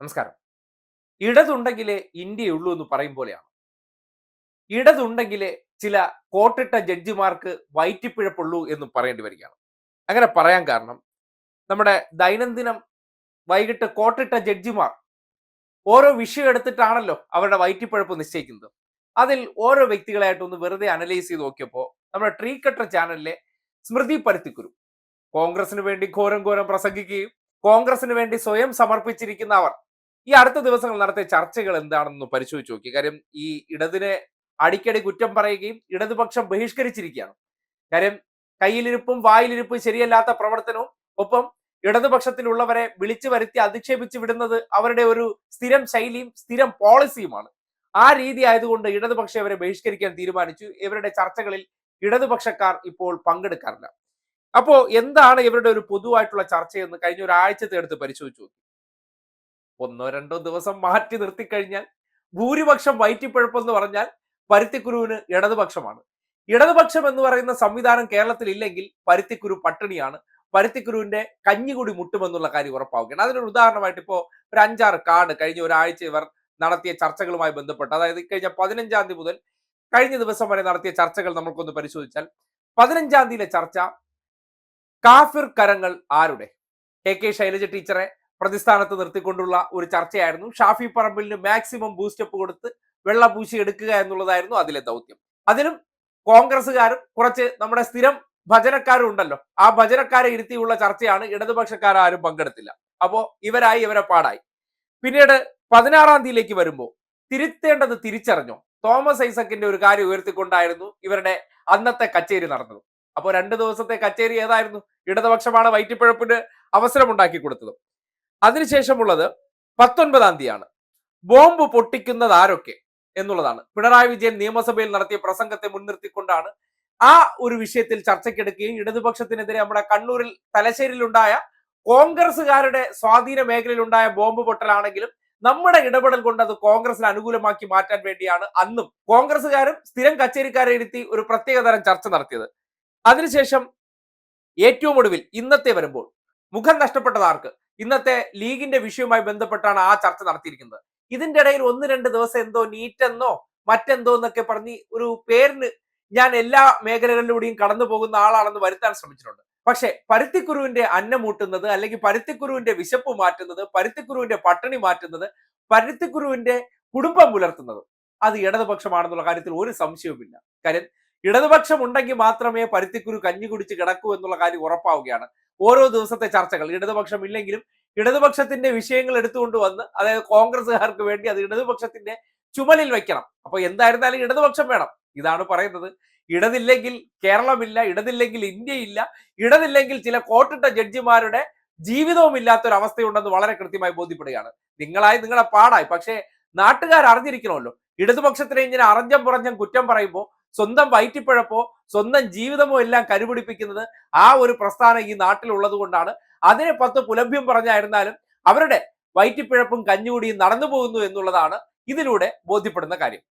നമസ്കാരം. ഇടതുണ്ടെങ്കിലേ ഇന്ത്യയുള്ളൂ എന്ന് പറയും പോലെയാണ്. ഇടതുണ്ടെങ്കിലേ ചില കോട്ടിട്ട ജഡ്ജിമാർക്ക് വയറ്റിപ്പിഴപ്പുള്ളൂ എന്ന് പറയേണ്ടി വരികയാണ്. അങ്ങനെ പറയാൻ കാരണം നമ്മുടെ ദൈനംദിനം വൈകിട്ട് കോട്ടിട്ട ജഡ്ജിമാർ ഓരോ വിഷയം എടുത്തിട്ടാണല്ലോ അവരുടെ വയറ്റിപ്പിഴപ്പ് നിശ്ചയിക്കുന്നത്. അതിൽ ഓരോ വ്യക്തികളായിട്ടൊന്ന് വെറുതെ അനലൈസ് ചെയ്ത് നോക്കിയപ്പോൾ നമ്മുടെ ട്രീ കട്ടർ ചാനലിലെ സ്മൃതി പരുത്തിക്കുരു കോൺഗ്രസിന് വേണ്ടി ഘോരം ഘോരം പ്രസംഗിക്കുകയും കോൺഗ്രസിന് വേണ്ടി സ്വയം സമർപ്പിച്ചിരിക്കുന്ന അവർ ഈ അടുത്ത ദിവസങ്ങൾ നടത്തിയ ചർച്ചകൾ എന്താണെന്ന് പരിശോധിച്ച് നോക്കി. കാര്യം ഈ ഇടതിനെ അടിക്കടി കുറ്റം പറയുകയും ഇടതുപക്ഷം ബഹിഷ്കരിച്ചിരിക്കുകയാണ്. കാര്യം കയ്യിലിരിപ്പും വായിലിരിപ്പും ശരിയല്ലാത്ത പ്രവർത്തനവും ഒപ്പം ഇടതുപക്ഷത്തിലുള്ളവരെ വിളിച്ചു വരുത്തി അധിക്ഷേപിച്ച് വിടുന്നത് അവരുടെ ഒരു സ്ഥിരം ശൈലിയും സ്ഥിരം പോളിസിയുമാണ്. ആ രീതി ആയതുകൊണ്ട് ഇടതുപക്ഷം ഇവരെ ബഹിഷ്കരിക്കാൻ തീരുമാനിച്ചു. ഇവരുടെ ചർച്ചകളിൽ ഇടതുപക്ഷക്കാർ ഇപ്പോൾ പങ്കെടുക്കാറില്ല. അപ്പോ എന്താണ് ഇവരുടെ ഒരു പൊതുവായിട്ടുള്ള ചർച്ചയെന്ന് കഴിഞ്ഞ ഒരാഴ്ചത്തെ എടുത്ത് പരിശോധിച്ചു ഒന്നോ രണ്ടോ ദിവസം മാറ്റി നിർത്തിക്കഴിഞ്ഞാൽ ഭൂരിപക്ഷം വയറ്റിപ്പഴപ്പെന്ന് പറഞ്ഞാൽ പരുത്തിക്കുരുവിന് ഇടതുപക്ഷമാണ്. ഇടതുപക്ഷം എന്ന് പറയുന്ന സംവിധാനം കേരളത്തിൽ ഇല്ലെങ്കിൽ പരുത്തിക്കുരു പട്ടിണിയാണ്. പരുത്തിക്കുരുവിന്റെ കഞ്ഞികുടി മുട്ടുമെന്നുള്ള കാര്യം ഉറപ്പാവുകയാണ്. അതിനൊരു ഉദാഹരണമായിട്ട് ഇപ്പോൾ ഒരു അഞ്ചാറ് കാർഡ് കഴിഞ്ഞ ഒരാഴ്ച ഇവർ നടത്തിയ ചർച്ചകളുമായി ബന്ധപ്പെട്ട് അതായത് കഴിഞ്ഞ പതിനഞ്ചാം തീയതി മുതൽ കഴിഞ്ഞ ദിവസം വരെ നടത്തിയ ചർച്ചകൾ നമുക്കൊന്ന് പരിശോധിച്ചാൽ പതിനഞ്ചാം തീയതിയിലെ ചർച്ച കാഫിർ കരങ്ങൾ ആരുടെ? കെ കെ ശൈലജ ടീച്ചറെ പ്രതിസ്ഥാനത്ത് നിർത്തിക്കൊണ്ടുള്ള ഒരു ചർച്ചയായിരുന്നു. ഷാഫി പറമ്പിലിന് മാക്സിമം ബൂസ്റ്റപ്പ് കൊടുത്ത് വെള്ളപൂശി എടുക്കുക എന്നുള്ളതായിരുന്നു അതിലെ ദൗത്യം. അതിലും കോൺഗ്രസ്സുകാരും കുറച്ച് നമ്മുടെ സ്ഥിരം ഭജനക്കാരും ഉണ്ടല്ലോ. ആ ഭജനക്കാരെ ഇരുത്തിയുള്ള ചർച്ചയാണ് ഇടതുപക്ഷക്കാരും പങ്കെടുത്തില്ല. അപ്പോ ഇവരായി ഇവരെ പാടായി. പിന്നീട് പതിനാറാം തീയതിയിലേക്ക് വരുമ്പോൾ തിരുത്തേണ്ടത് തിരിച്ചറിഞ്ഞോ? തോമസ് ഐസക്കിന്റെ ഒരു കാര്യം ഉയർത്തിക്കൊണ്ടായിരുന്നു ഇവരുടെ അന്നത്തെ കച്ചേരി നടന്നത്. അപ്പോൾ രണ്ട് ദിവസത്തെ കച്ചേരി ഏതായിരുന്നു? ഇടതുപക്ഷമാണ് വൈറ്റിപ്പഴപ്പിന് അവസരമുണ്ടാക്കി കൊടുത്തത്. അതിനുശേഷമുള്ളത് പത്തൊൻപതാം തീയതിയാണ്. ബോംബ് പൊട്ടിക്കുന്നത് ആരൊക്കെ എന്നുള്ളതാണ്. പിണറായി വിജയൻ നിയമസഭയിൽ നടത്തിയ പ്രസംഗത്തെ മുൻനിർത്തിക്കൊണ്ടാണ് ആ ഒരു വിഷയത്തിൽ ചർച്ചയ്ക്കെടുക്കുകയും ഇടതുപക്ഷത്തിനെതിരെ നമ്മുടെ കണ്ണൂരിൽ തലശ്ശേരിയിലുണ്ടായ കോൺഗ്രസുകാരുടെ സ്വാധീന മേഖലയിലുണ്ടായ ബോംബ് പൊട്ടലാണെങ്കിലും നമ്മുടെ ഇടപെടൽ കൊണ്ട് അത് കോൺഗ്രസിന് അനുകൂലമാക്കി മാറ്റാൻ വേണ്ടിയാണ് അന്നും കോൺഗ്രസുകാരും സ്ഥിരം കച്ചേരിക്കാരെ ഇരുത്തി ഒരു പ്രത്യേകതരം ചർച്ച നടത്തിയത്. അതിനുശേഷം ഏറ്റവും ഒടുവിൽ ഇന്നത്തെ വരുമ്പോൾ മുഖം നഷ്ടപ്പെട്ടത് ആർക്ക്? ഇന്നത്തെ ലീഗിന്റെ വിഷയവുമായി ബന്ധപ്പെട്ടാണ് ആ ചർച്ച നടത്തിയിരിക്കുന്നത്. ഇതിന്റെ ഇടയിൽ ഒന്ന് രണ്ട് ദിവസം എന്തോ നീറ്റെന്നോ മറ്റെന്തോ എന്നൊക്കെ പറഞ്ഞ് ഒരു പേരിന് ഞാൻ എല്ലാ മേഖലകളിലൂടെയും കടന്നു പോകുന്ന ആളാണെന്ന് വരുത്താൻ ശ്രമിച്ചിട്ടുണ്ട്. പക്ഷെ പരുത്തിക്കുരുവിന്റെ അന്നം മൂട്ടുന്നത് അല്ലെങ്കിൽ പരുത്തിക്കുരുവിന്റെ വിശപ്പ് മാറ്റുന്നത് പരുത്തിക്കുരുവിന്റെ പട്ടിണി മാറ്റുന്നത് പരുത്തിക്കുരുവിന്റെ കുടുംബം പുലർത്തുന്നത് അത് ഇടതുപക്ഷമാണെന്നുള്ള കാര്യത്തിൽ ഒരു സംശയവുമില്ല. കാര്യം ഇടതുപക്ഷം ഉണ്ടെങ്കിൽ മാത്രമേ പരുത്തിക്കുരു കഞ്ഞി കുടിച്ച് കിടക്കൂ എന്നുള്ള കാര്യം ഉറപ്പാവുകയാണ്. ഓരോ ദിവസത്തെ ചർച്ചകൾ ഇടതുപക്ഷം ഇല്ലെങ്കിലും ഇടതുപക്ഷത്തിന്റെ വിഷയങ്ങൾ എടുത്തുകൊണ്ട് വന്ന് അതായത് കോൺഗ്രസ്സുകാർക്ക് വേണ്ടി അത് ഇടതുപക്ഷത്തിന്റെ ചുമലിൽ വെക്കണം. അപ്പൊ എന്തായിരുന്നാലും ഇടതുപക്ഷം വേണം. ഇതാണ് പറയുന്നത്. ഇടതില്ലെങ്കിൽ കേരളമില്ല ഇടതില്ലെങ്കിൽ ഇന്ത്യയില്ല ഇടതില്ലെങ്കിൽ ചില കോട്ടിട്ട ജഡ്ജിമാരുടെ ജീവിതവും ഇല്ലാത്തൊരവസ്ഥയുണ്ടെന്ന് വളരെ കൃത്യമായി ബോധ്യപ്പെടുകയാണ്. നിങ്ങളായി നിങ്ങളെ പാടായി. പക്ഷേ നാട്ടുകാർ അറിഞ്ഞിരിക്കണമല്ലോ ഇടതുപക്ഷത്തിനെ ഇങ്ങനെ അറിഞ്ഞം പുറഞ്ഞം കുറ്റം പറയുമ്പോൾ സ്വന്തം വയറ്റിപ്പഴപ്പോ സ്വന്തം ജീവിതമോ എല്ലാം കരുപിടിപ്പിക്കുന്നത് ആ ഒരു പ്രസ്ഥാനം ഈ നാട്ടിലുള്ളത് കൊണ്ടാണ്. അതിനെ പത്ത് പുലഭ്യം പറഞ്ഞായിരുന്നാലും അവരുടെ വയറ്റിപ്പിഴപ്പും കഞ്ഞുകൂടിയും നടന്നു പോകുന്നു എന്നുള്ളതാണ് ഇതിലൂടെ ബോധ്യപ്പെടുന്ന കാര്യം.